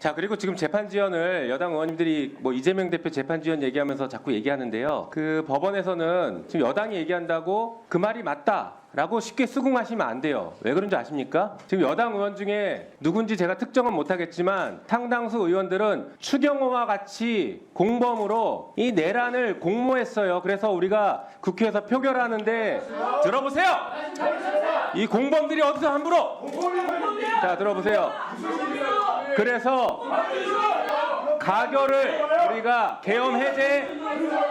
자 그리고 지금 재판 지연을 여당 의원님들이 뭐 이재명 대표 재판 지연 얘기하면서 자꾸 얘기하는데요. 그 법원에서는 지금 여당이 얘기한다고 그 말이 맞다 라고 쉽게 수긍하시면 안 돼요. 왜 그런지 아십니까? 지금 여당 의원 중에 누군지 제가 특정은 못하겠지만 상당수 의원들은 추경호와 같이 공범으로 이 내란을 공모했어요. 그래서 우리가 국회에서 표결하는데 들어보세요. 이 공범들이 어디서 함부로? 자 들어보세요. 그래서 가결을 우리가 계엄 해제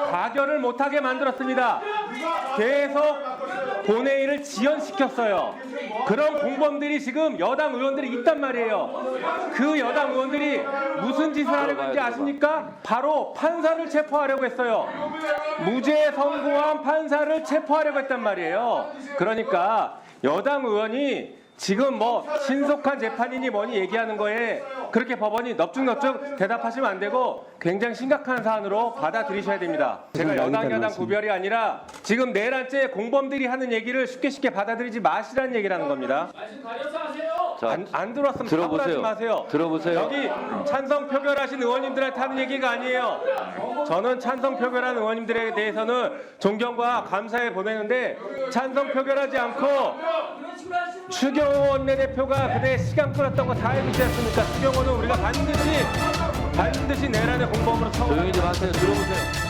가결을 못하게 만들었습니다. 계속 본회의를 지연시켰어요. 그런 공범들이 지금 여당 의원들이 있단 말이에요. 그 여당 의원들이 무슨 짓을 하려고 했는지 아십니까? 바로 판사를 체포하려고 했어요. 무죄 선고한 판사를 체포하려고 했단 말이에요. 그러니까 여당 의원이 지금 뭐 신속한 재판이니 뭐니 얘기하는 거에 그렇게 법원이 넙죽넙죽 대답하시면 안 되고 굉장히 심각한 사안으로 받아들이셔야 됩니다. 제가 여당 여당 구별이 아니라 지금 내란죄 공범들이 하는 얘기를 쉽게 쉽게 받아들이지 마시라는 얘기라는 겁니다. 자, 안, 안 들어왔으면 들어보세요. 사과하지 마세요. 들어보세요. 여기 찬성 표결하신 의원님들한테 하는 얘기가 아니에요. 저는 찬성 표결한 의원님들에 대해서는 존경과 감사해 보내는데 찬성 표결하지 않고 추경호 원내대표가 그때 시간 끌었던 거 다 알고 있지 않습니까? 추경호는 우리가 반드시 반드시 내란의 공범으로 처벌. 조용히 좀 하세요. 들어보세요.